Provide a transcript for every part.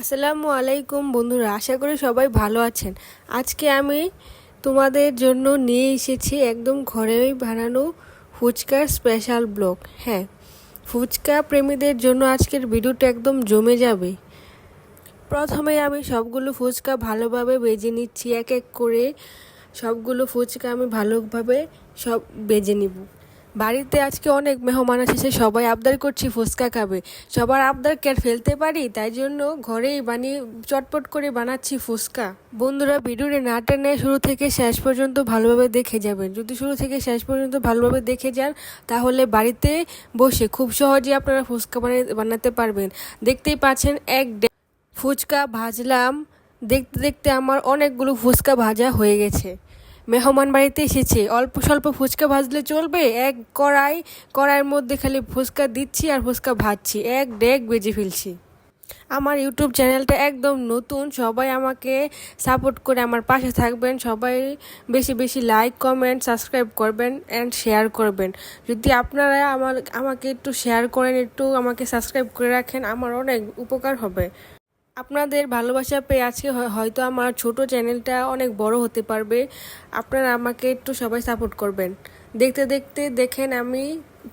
আসসালামু আলাইকুম বন্ধুরা, আশা করি সবাই ভালো আছেন। আজকে আমি তোমাদের জন্য নিয়ে এসেছি একদম ঘরেই বানানো ফুচকার স্পেশাল ব্লগ হ্যাঁ ফুচকা প্রেমীদের জন্য আজকের ভিডিওটা একদম জমে যাবে। প্রথমে আমি সবগুলো ফুচকা ভালোভাবে বেজে নিচ্ছি, এক এক করে সবগুলো ফুচকা আমি ভালোভাবে সব বেজে নিব। বাড়িতে আজকে অনেক মেহমান এসেছে সবাই আবদার করছি ফুচকা খাবে। সবার আবদার কে ফেলতে পারি? তাই জন্য ঘরেই বানিয়ে, চটপট করে বানাচ্ছি ফুচকা। বন্ধুরা, ভিডিওটি না টেনে শুরু থেকে শেষ পর্যন্ত ভালোভাবে দেখে যাবেন। যদি শুরু থেকে শেষ পর্যন্ত ভালোভাবে দেখে যান, তাহলে বাড়িতে বসে খুব সহজে আপনারা ফুচকা বানাতে পারবেন। দেখতেই পাচ্ছেন, এক ফুচকা ভাজলাম। দেখতে দেখতে আমার অনেকগুলো ফুচকা ভাজা হয়ে গেছে। মেহমান বাড়িতে এসেছে। অল্প, স্বল্প ফুচকা ভাজলে চলবে। এক কড়াই, কড়াইয়ের মধ্যে খালি ফুচকা দিচ্ছি আর ফুচকা ভাজছি। এক ডেক বেজে ফেলছি। আমার ইউটিউব চ্যানেলটা একদম নতুন। সবাই আমাকে সাপোর্ট করে আমার পাশে থাকবেন। সবাই বেশি বেশি লাইক, কমেন্ট, সাবস্ক্রাইব করবেন অ্যান্ড শেয়ার করবেন। যদি আপনারা আমার আমাকে একটু শেয়ার করেন, একটু আমাকে সাবস্ক্রাইব করে রাখেন, আমার অনেক উপকার হবে। আপনাদের ভালোবাসা পেয়ে আজকে হয়- হয়তো আমার ছোট চ্যানেলটা অনেক বড় হতে পারবে। আপনারা আমাকে একটু সবাই সাপোর্ট করবেন। দেখতে দেখতে দেখেন আমি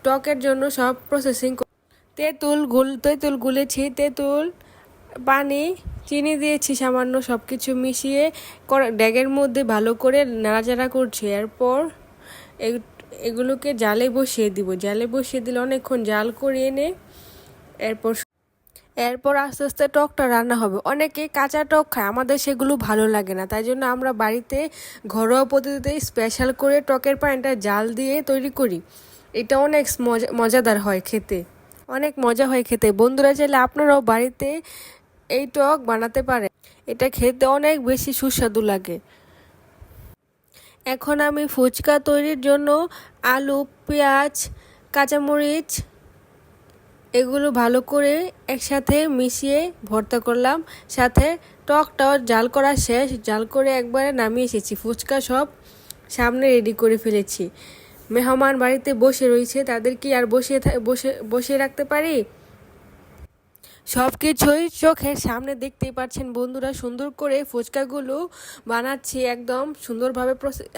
টকের জন্য সব প্রসেসিং তেঁতুল গুল তেঁতুল গুলেছি, তেঁতুল, পানি, চিনি দিয়েছি সামান্য সব কিছু মিশিয়ে ড্যাগের মধ্যে ভালো করে নাড়াচাড়া করছি। এরপর এগুলোকে জালে বসিয়ে দিব। জালে বসিয়ে দিলে অনেকক্ষণ জাল করে এনে এরপর এরপর আস্তে আস্তে টকটা রান্না হবে। অনেকে কাঁচা টক খায়, আমাদের সেগুলো ভালো লাগে না। তাই জন্য আমরা বাড়িতে ঘরোয়া পদ্ধতিতে স্পেশাল করে টকের পানিটা জাল দিয়ে তৈরি করি। এটা অনেক মজাদার হয় খেতে। অনেক মজা হয় খেতে। বন্ধুরা চাইলে আপনারাও বাড়িতে এই টক বানাতে পারেন। এটা খেতে অনেক বেশি সুস্বাদু লাগে। এখন আমি ফুচকা তৈরির জন্য আলু, পেঁয়াজ, কাঁচামরিচ এগুলো ভালো করে একসাথে মিশিয়ে ভর্তা করলাম। সাথে টকটাও জাল করা শেষ। জাল করে একবারে নামিয়ে এসেছি। ফুচকা সব সামনে রেডি করে ফেলেছি। মেহমান বাড়িতে বসে রয়েছে। তাদের কি আর বসে বসে বসে রাখতে পারি? সব কিছুই চোখের সামনে দেখতেই পাচ্ছেন বন্ধুরা। সুন্দর করে ফুচকাগুলো বানাচ্ছি একদম সুন্দরভাবে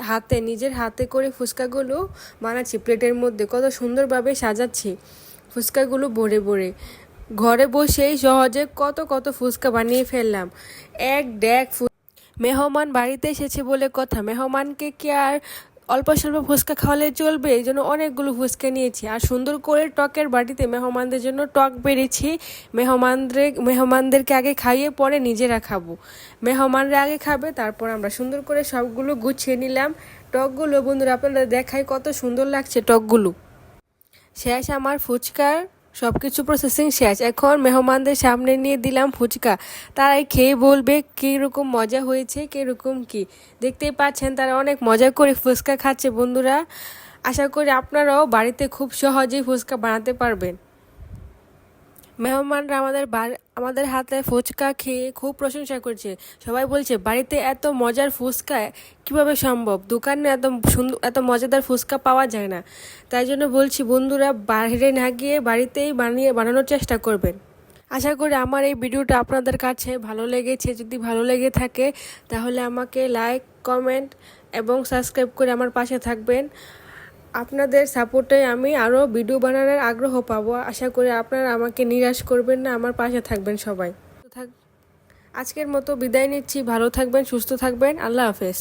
হাতে, নিজের হাতে করে ফুচকাগুলো বানাচ্ছি। প্লেটের মধ্যে কত সুন্দরভাবে সাজাচ্ছি। ফুচকাগুলো ভরে ভরে। ঘরে বসেই সহজে কত কত ফুচকা বানিয়ে ফেললাম। এক ড্যাক মেহমান বাড়িতে এসেছে বলে কথা। মেহমানকে কি আর অল্প স্বল্প ফুচকা খাওয়ালে চলবে? এই জন্য অনেকগুলো ফুচকা নিয়েছি। আর সুন্দর করে টকের বাটিতে মেহমানদের জন্য টক বেড়েছি। মেহমানদের, মেহমানদেরকে আগে খাইয়ে পরে নিজেরা খাব। মেহমানরা আগে খাবে, তারপর আমরা সুন্দর করে সবগুলো গুছিয়ে নিলাম। টকগুলো, বন্ধুরা, আপনাদের দেখাই কত সুন্দর লাগছে টকগুলো। শেষ, আমার ফুচকার সব কিছু প্রসেসিং শেষ। এখন মেহমানদের সামনে নিয়ে দিলাম ফুচকা। তারাই খেয়ে বলবে কীরকম মজা হয়েছে, কীরকম কি। দেখতেই পাচ্ছেন, তারা অনেক মজা করে ফুচকা খাচ্ছে, বন্ধুরা। আশা করি আপনারাও বাড়িতে খুব সহজেই ফুচকা বানাতে পারবেন। মেহমানরা আমাদের আমাদের হাতে ফুচকা খেয়ে খুব প্রশংসা করছে। সবাই বলছে, বাড়িতে এত মজার ফুচকা কীভাবে সম্ভব? দোকানে এত সুন্দর, এত মজাদার ফুচকা পাওয়া যায় না। তাই জন্য বলছি, বন্ধুরা, বাইরে না গিয়ে বাড়িতেই বানিয়ে বানানোর চেষ্টা করবেন। আশা করি আমার এই ভিডিওটা আপনাদের কাছে ভালো লেগেছে। যদি ভালো লেগে থাকে, তাহলে আমাকে লাইক কমেন্ট এবং সাবস্ক্রাইব করে আমার পাশে থাকবেন। আপনাদের সাপোর্টে আমি আরও ভিডিও বানানোর আগ্রহ পাবো। আশা করি আপনারা আমাকে নিরাশ করবেন না, আমার পাশে থাকবেন সবাই। আজকের মতো বিদায় নিচ্ছি, ভালো থাকবেন, সুস্থ থাকবেন, আল্লাহ হাফেজ।